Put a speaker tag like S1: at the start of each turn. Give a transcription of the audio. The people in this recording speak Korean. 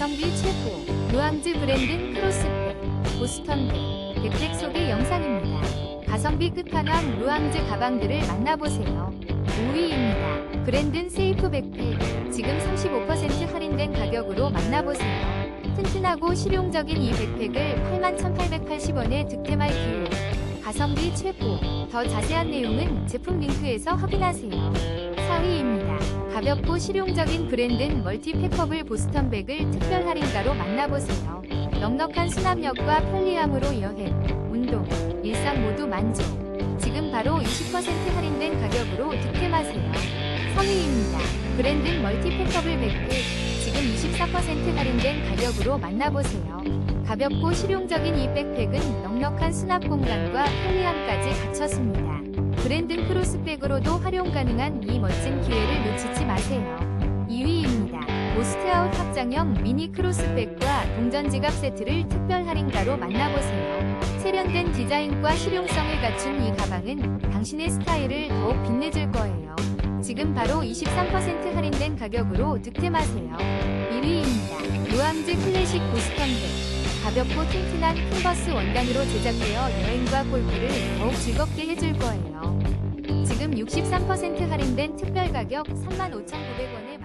S1: 가성비 최고 무항즈 브랜드 크로스백 보스턴백 백팩 소개 영상입니다. 가성비 끝판왕 무항즈 가방들을 만나보세요. 5위입니다. 브랜든 세이프 백팩 지금 35% 할인된 가격으로 만나보세요. 튼튼하고 실용적인 이 백팩을 81,880원에 득템할 기회. 가성비 최고. 더 자세한 내용은 제품 링크에서 확인하세요. 4위입니다. 가볍고 실용적인 브랜든 멀티패커블 보스턴백을 특별 할인가로 만나보세요. 넉넉한 수납력과 편리함으로 여행, 운동, 일상 모두 만족. 지금 바로 20% 할인된 가격으로 득템하세요. 3위입니다. 브랜든 멀티패커블 백팩 지금 24% 할인된 가격으로 만나보세요. 가볍고 실용적인 이 백팩은 넉넉한 수납 공간과 편리함까지 갖췄습니다. 브랜든 크로스백으로도 활용 가능한 이 멋진 기회를 놓치지 마세요. 2위입니다. 모스트아웃 확장형 미니 크로스백과 동전 지갑 세트를 특별 할인가로 만나보세요. 세련된 디자인과 실용성을 갖춘 이 가방은 당신의 스타일을 더욱 빛내줄 거예요. 지금 바로 23% 할인된 가격으로 득템하세요. 1위입니다. 무함즈 클래식 보스턴백. 가볍고 튼튼한 캔버스 원단으로 제작되어 여행과 골프를 더욱 즐겁게 해줄 거예요. 지금 63% 할인된 특별 가격 35,900원에